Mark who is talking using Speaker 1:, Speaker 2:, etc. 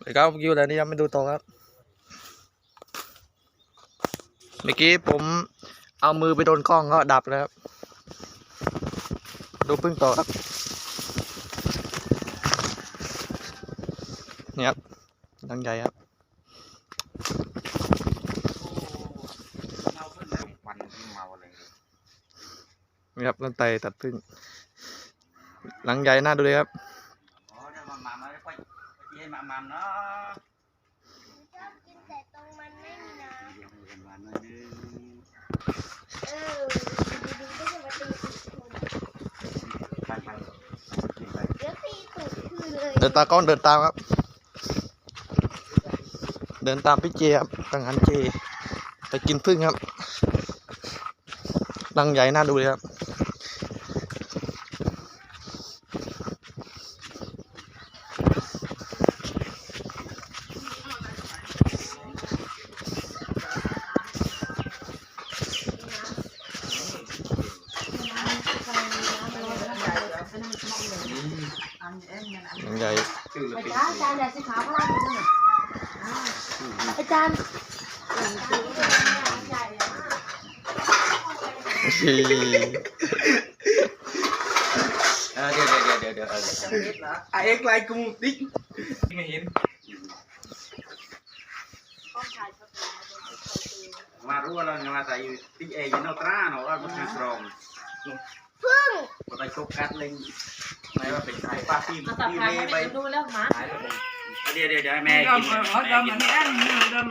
Speaker 1: เลยครับอยู่แล้วนี่ยังไม่ดูต่อครับเมื่อกี้ผมเอามือไปโดนกล้องก็ดับแล้วครับ ดูพึ่งต่อครับนี่ครับดังใหญ่ครับ
Speaker 2: นี่
Speaker 1: ครับลันไตตัดพึ่งหลังใหญ่น่าดูเลยครับ
Speaker 2: อ๋อเนี่ยมามามาแล้วค่อย เย็นมามาเนาะ
Speaker 3: ชอบกินแต่ตรงมันไม่มีน้
Speaker 2: เดี๋ยวเย็นมาหน่อยนึงำ
Speaker 3: เออดูๆก็จะมาตีตูดคน
Speaker 2: ไปไปกินไป
Speaker 3: เดี๋ยวตีตูดคือเลย
Speaker 1: เดินตากล้องเดินตามครับ เดินตามพี่เจครับกังหันเจไปกินพึ่งครับรังใหญ่น่าดูเลยครับ รังใหญ่
Speaker 2: ชื่อา
Speaker 4: จารย์อาจารย์อย่าสีขาวข้างล่างดูหน่อยอาจารย์
Speaker 1: ชี
Speaker 2: เออเดี๋ยวเดี๋ยวเดี๋ยวเดี๋ยวเออ
Speaker 5: ไอเอ็กไลน์กูดิ๊กไม่เห็น
Speaker 2: มารู้ว่าเราเนี่ยมาใส่ติ๊กเอยันเอาตราเนาะว่ามันคือสรอง
Speaker 3: พึ่ง
Speaker 2: ก็ไปชกกัดเล็ง ไม่ว่าเป็นสายป้าตีม
Speaker 4: เอาตัด
Speaker 2: ตี
Speaker 4: ขา
Speaker 2: เล่
Speaker 4: ให้
Speaker 2: ไป
Speaker 4: ดูแล้วหมา
Speaker 2: เดี๋ยวเดี๋ยวเดี๋ยวให้แม่
Speaker 5: ดำ
Speaker 2: กิน
Speaker 5: เออ
Speaker 2: แม่
Speaker 5: ดำ
Speaker 2: กิ
Speaker 5: อั
Speaker 2: น
Speaker 5: นนี้อันนี้ดำ